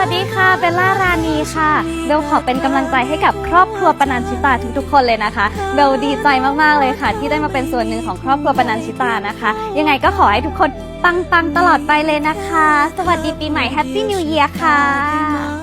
วัสดีค่ะเบลล่ารานีค่ะเบลขอเป็นกำลังใจให้กับครอบครัวปนันชิตาทุกๆคนเลยนะคะเบลดีใจมากๆเลยค่ะ ที่ได้มาเป็นส่วนหนึ่งของครอบครัวปนันชิตานะคะ ยังไงก็ขอให้ทุกคนปังๆตลอดไปเลยนะคะ สวัสดีปีใหม่แฮปปี้นิวเยียร์ค่ะ